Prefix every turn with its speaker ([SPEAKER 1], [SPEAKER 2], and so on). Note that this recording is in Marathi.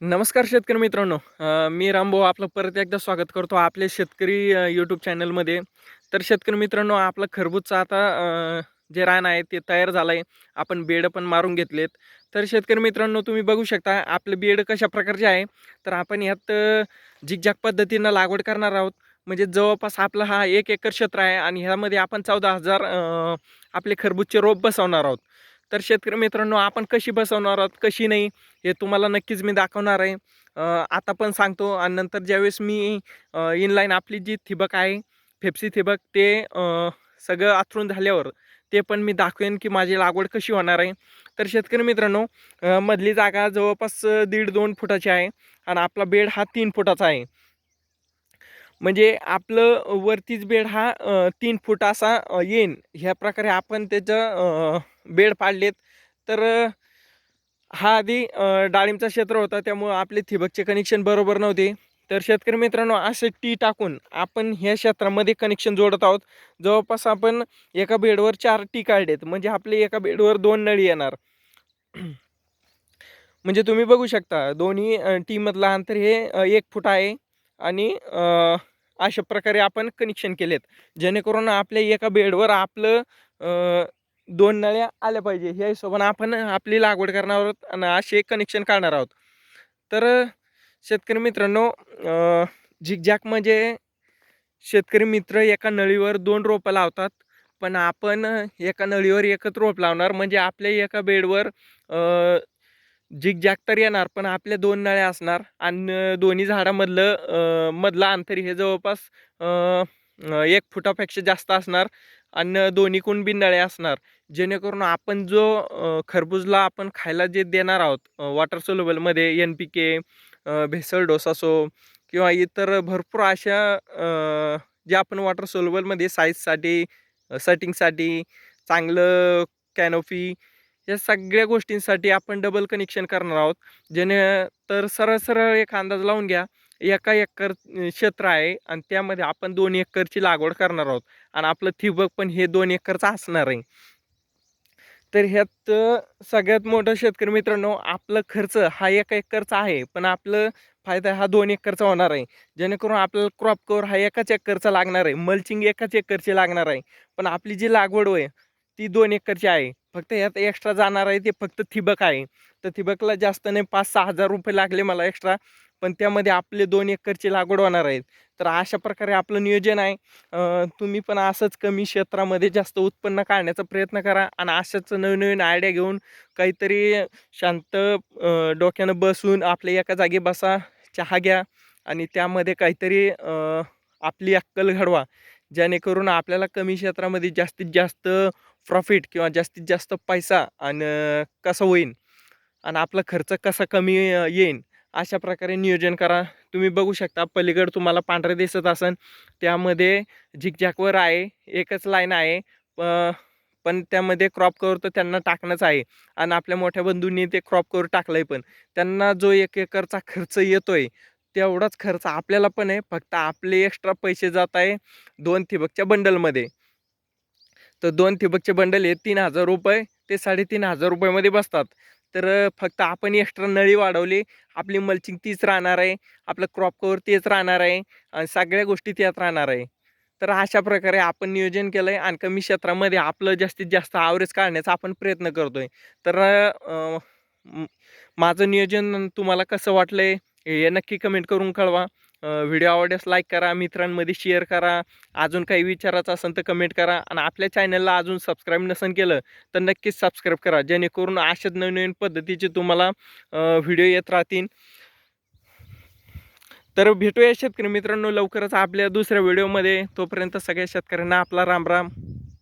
[SPEAKER 1] नमस्कार शेतकरी मित्रांनो. मी रामभाऊ आपलं परत एकदा स्वागत करतो आपल्या शेतकरी यूट्यूब चॅनलमध्ये तर शेतकरी मित्रांनो आपलं खरबूजचं आता जे रान आहे ते तयार झालं आहे आपण बेड पण मारून घेतलेत. तर शेतकरी मित्रांनो तुम्ही बघू शकता आपलं बेड कशा प्रकारचे आहे. तर आपण ह्यात झिकझॅक पद्धतीनं लागवड करणार आहोत. म्हणजे जवळपास आपला हा एक एकर क्षेत्र आहे आणि ह्यामध्ये आपण चौदा हजार आपले खरबूजचे रोप बसवणार आहोत. तर शेतकरी मित्रांनो आपण कशी बसवणार आहोत कशी नाही हे तुम्हाला नक्कीच मी दाखवणार आहे. आता पण सांगतो आणि नंतर ज्यावेळेस मी इनलाईन आपली जी थिबक आहे फेप्सी थिबक ते सगळं आथरून झाल्यावर ते पण मी दाखवेन की माझी लागवड कशी होणार आहे. तर शेतकरी मित्रांनो मधली जागा जवळपास दीड दोन फुटाची आहे आणि आपला बेड हा तीन फुटाचा आहे. म्हणजे आपलं वरतीच बेड हा तीन फूट असा येईन. ह्या प्रकारे आपण त्याचं बेड पाडलेत. तर हा आधी डाळिंबचा क्षेत्र होता त्यामुळं आपले ठिबकचे कनेक्शन बरोबर नव्हते. तर शेतकरी मित्रांनो असे टी टाकून आपण ह्या क्षेत्रामध्ये कनेक्शन जोडत आहोत. जवळपास आपण एका बेडवर चार टी काढलेत. म्हणजे आपले एका बेडवर दोन नळी येणार. म्हणजे तुम्ही बघू शकता दोन्ही टीमधलं अंतर हे एक फूट आहे. आणि अशा प्रकारे आपण कनेक्शन केलेत. जेणेकरून आपल्या एका बेडवर आपलं दोन नळ्या आल्या पाहिजे. ह्या हिशोबानं आपण आपली लागवड करणार आहोत आणि असे कनेक्शन काढणार आहोत. तर शेतकरी मित्रांनो झिकझॅक म्हणजे शेतकरी मित्र एका नळीवर दोन रोपं लावतात. पण आपण एका नळीवर एकच रोप लावणार. म्हणजे आपल्या एका बेडवर झिकझॅक तर येणार पण आपल्या दोन नळ्या असणार आणि दोन्ही झाडामधलं मधलं अंतर हे जवळपास एक फुटापेक्षा जास्त असणार आणि दोन्ही बी नळे असणार. जेणेकरून आपण जो खरबूजला आपण खायला जे देणार आहोत वॉटर सोलेबलमध्ये एन पी के भेसळ डोस असो किंवा इतर भरपूर अशा जे आपण वॉटर सोलेबलमध्ये साईजसाठी सेटिंगसाठी चांगलं कॅनोफी या सगळ्या गोष्टींसाठी आपण डबल कनेक्शन करणार आहोत. जेणे तर सरळ सरळ एक अंदाज लावून घ्या. एका एकर क्षेत्र आहे आणि त्यामध्ये आपण दोन एकरची लागवड करणार आहोत. आणि आपलं ठिबक पण हे दोन एकरचं असणार आहे. तर ह्यात सगळ्यात मोठं शेतकरी मित्रांनो आपलं खर्च हा एका एकरचा आहे. पण आपलं फायदा हा दोन एकरचा होणार आहे. जेणेकरून आपल्याला क्रॉप कवर हा एकाच एकरचा लागणार आहे. मल्चिंग एकाच एकरची लागणार आहे. पण आपली जी लागवड होय ती दोन एकरची आहे. फक्त यात एक्स्ट्रा जाणार आहे ते फक्त ठिबक आहे. तर ठिबकला जास्त नाही पाच सहा हजार रुपये लागले मला एक्स्ट्रा पण त्यामध्ये आपले दोन एकरची लागवड होणार आहेत तर अशा प्रकारे आपलं नियोजन आहे. तुम्ही पण असंच कमी क्षेत्रामध्ये जास्त उत्पन्न काढण्याचा प्रयत्न करा आणि अशाच नवीन नवीन आयडिया घेऊन काहीतरी शांत डोक्यानं बसून आपल्या एका जागी बसा चहा घ्या आणि त्यामध्ये काहीतरी आपली अक्कल घडवा. जेणेकरून आपल्याला कमी क्षेत्रामध्ये जास्तीत जास्त प्रॉफिट किंवा जास्तीत जास्त पैसा आणि कसा कसं होईल आणि आपला खर्च कसा कमी येईन अशा प्रकारे नियोजन करा. तुम्ही बघू शकता पलीकडे तुम्हाला पांढरे दिसत असन. त्यामध्ये झिकझॅकवर आहे एकच लाईन आहे प- पण त्यामध्ये क्रॉप कवर तर त्यांना टाकणंच आहे आणि आपल्या मोठ्या बंधूंनी ते क्रॉप कवर आहे पण. त्यांना जो एक एकरचा खर्च येतोय तेवढाच खर्च आपल्याला पण आहे. फक्त आपले एक्स्ट्रा पैसे जात आहे दोन ठिबकच्या बंडलमध्ये तर दोन ठिबकचे बंडल हे तीन हजार रुपये ते साडेतीन हजार रुपयामध्ये बसतात. तर फक्त आपण एक्स्ट्रा नळी वाढवली. आपली मल्चिंग तीच राहणार आहे. आपलं क्रॉप कवर तेच राहणार आहे. आणि सगळ्या गोष्टी त्यात राहणार आहे. तर अशा प्रकारे आपण नियोजन केलं आहे आणि कमी क्षेत्रामध्ये आपलं जास्तीत जास्त आवरेज काढण्याचा आपण प्रयत्न करतो आहे तर माझं नियोजन तुम्हाला कसं वाटलं आहे हे नक्की कमेंट करून कळवा. व्हिडिओ आवडल्यास लाईक करा मित्रांमध्ये शेअर करा. अजून काही विचारायचं असेल तर कमेंट करा. आणि आपल्या चॅनलला अजून सबस्क्राईब नसेल केलं तर नक्कीच सबस्क्राईब करा. जेणेकरून अशाच नवीन पद्धतीचे तुम्हाला व्हिडिओ येत राहतील. तर भेटूया शेतकरी मित्रांनो लवकरच आपल्या दुसऱ्या व्हिडिओमध्ये तोपर्यंत सगळ्या शेतकऱ्यांना आपला राम राम.